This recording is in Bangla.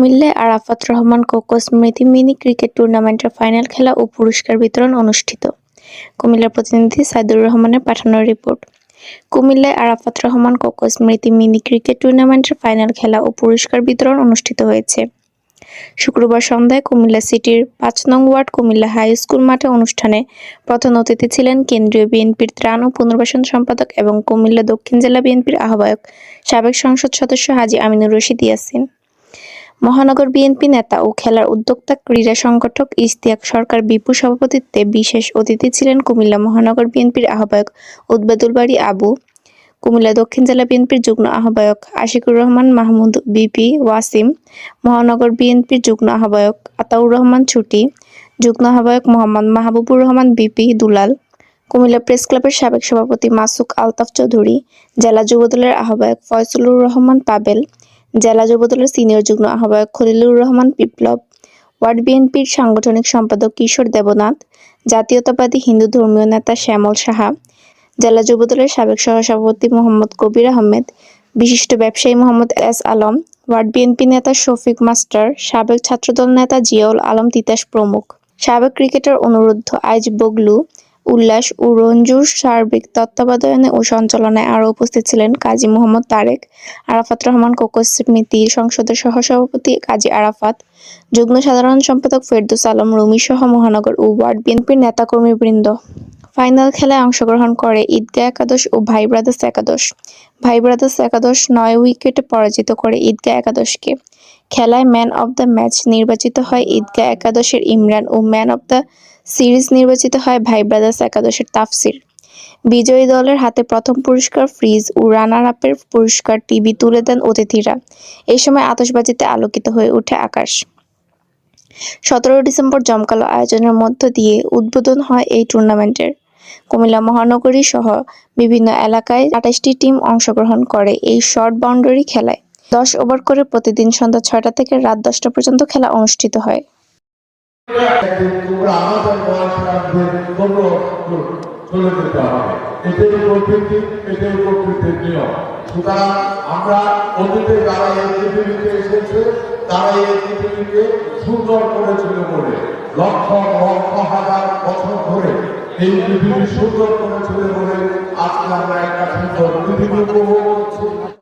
কুমিল্লায় আরাফাত রহমান কোকো স্মৃতি মিনি ক্রিকেট টুর্নামেন্টের ফাইনাল খেলা ও পুরস্কার বিতরণ অনুষ্ঠিত। কুমিল্লার প্রতিনিধি সাইদুর রহমানের পাঠানো রিপোর্ট। কুমিল্লায় আরাফাত রহমান কোকো স্মৃতি মিনি ক্রিকেট টুর্নামেন্টের ফাইনাল খেলা ও পুরস্কার বিতরণ অনুষ্ঠিত হয়েছে। শুক্রবার সন্ধ্যায় কুমিল্লা সিটির পাঁচ নং ওয়ার্ড কুমিল্লা হাই স্কুল মাঠে অনুষ্ঠানে প্রধান অতিথি ছিলেন কেন্দ্রীয় বিএনপির ত্রাণ ও পুনর্বাসন সম্পাদক এবং কুমিল্লা দক্ষিণ জেলা বিএনপির আহ্বায়ক সাবেক সংসদ সদস্য হাজী আমিনুর রশিদ ইয়াসিন। মহানগর বিএনপি নেতা ও খেলার উদ্যোক্তা, ক্রীড়া সংগঠক ইশতিয়াক সরকার বিপু সভাপতিত্বে বিশেষ অতিথি ছিলেন কুমিল্লা মহানগর বিএনপির আহ্বায়ক উদ্বেদুল বাড়ি আবু, কুমিল্লা দক্ষিণ জেলা বিএনপির যুগ্ম আহ্বায়ক আশিকুর রহমান মাহমুদ বিপি ওয়াসিম, মহানগর বিএনপির যুগ্ম আহ্বায়ক আতাউর রহমান ছুটি, যুগ্ম আহ্বায়ক মোহাম্মদ মাহবুবুর রহমান বিপি দুলাল, কুমিল্লা প্রেস ক্লাবের সাবেক সভাপতি মাসুক আলতাফ চৌধুরী, জেলা যুবদলের আহ্বায়ক ফয়সুলুর রহমান পাবেল জেলা যুবদলের সিনিয়র যুগ্ম আহ্বায়ক খলিলুর রহমান বিপ্লব, ওয়ার্ড বিএনপির সাংগঠনিক সম্পাদক কিশোর দেবনাথ, জাতীয়তাবাদী হিন্দু ধর্মীয় নেতা শ্যামল সাহা, জেলা যুবদলের সাবেক সহসভাপতি মোহাম্মদ কবির আহমেদ, বিশিষ্ট ব্যবসায়ী Mohammad S Alam, ward BNP নেতা শফিক মাস্টার, সাবেক ছাত্রদল নেতা জিয়াউল আলম তিতাস প্রমুখ। সাবেক ক্রিকেটার অনুরুদ্ধ আইজ বগলু উল্লাস ও রঞ্জুর সার্বিক তত্ত্বাবধানে ও সঞ্চালনায় আরও উপস্থিত ছিলেন কাজী মোহাম্মদ তারেক, আরাফাত রহমান কোকো স্মৃতি সংসদের সহসভাপতি কাজী আরাফাত, যুগ্ম সাধারণ সম্পাদক ফেরদৌস আলম রুমি সহ মহানগর ও ওয়ার্ড বিএনপির নেতাকর্মীবৃন্দ। ফাইনাল খেলায় অংশগ্রহণ করে ঈদগাহ একাদশ ও ভাই ব্রাদার্স একাদশ। ভাই ব্রাদার্স একাদশ নয় উইকেটে পরাজিত করে ঈদগাহ একাদশকে। খেলায় ম্যান অব দ্য ম্যাচ নির্বাচিত হয় ঈদগাহ একাদশের ইমরান ও ম্যান অব দ্য সিরিজ নির্বাচিত হয় ভাই ব্রাদার্স একাদশের তাফসির। বিজয়ী দলের হাতে প্রথম পুরস্কার ফ্রিজ ও রানার আপের পুরস্কার টিভি তুলে দেন অতিথিরা। এই সময় আতশবাজিতে আলোকিত হয়ে ওঠে আকাশ। সতেরো ডিসেম্বর জমকালো আয়োজনের মধ্য দিয়ে উদ্বোধন হয় এই টুর্নামেন্টের। কুমিল্লা মহানগরী সহ বিভিন্ন এলাকায় আঠাশটি টিম অংশগ্রহণ করে এই শর্ট বাউন্ডারি খেলায়। দশ ওভার করে প্রতিদিন সন্ধ্যা ছয়টা থেকে রাত দশটা পর্যন্ত খেলা অনুষ্ঠিত হয়। চলে যেতে হবে এটাই সুতরাং আমরা অতীতে যারা এই পৃথিবীতে এসেছে তারা এই পৃথিবীকে সুন্দর করেছিল বলে লক্ষ লক্ষ হাজার বছর ধরে এই পৃথিবী সুন্দর করেছিল বলে আজকে আমরা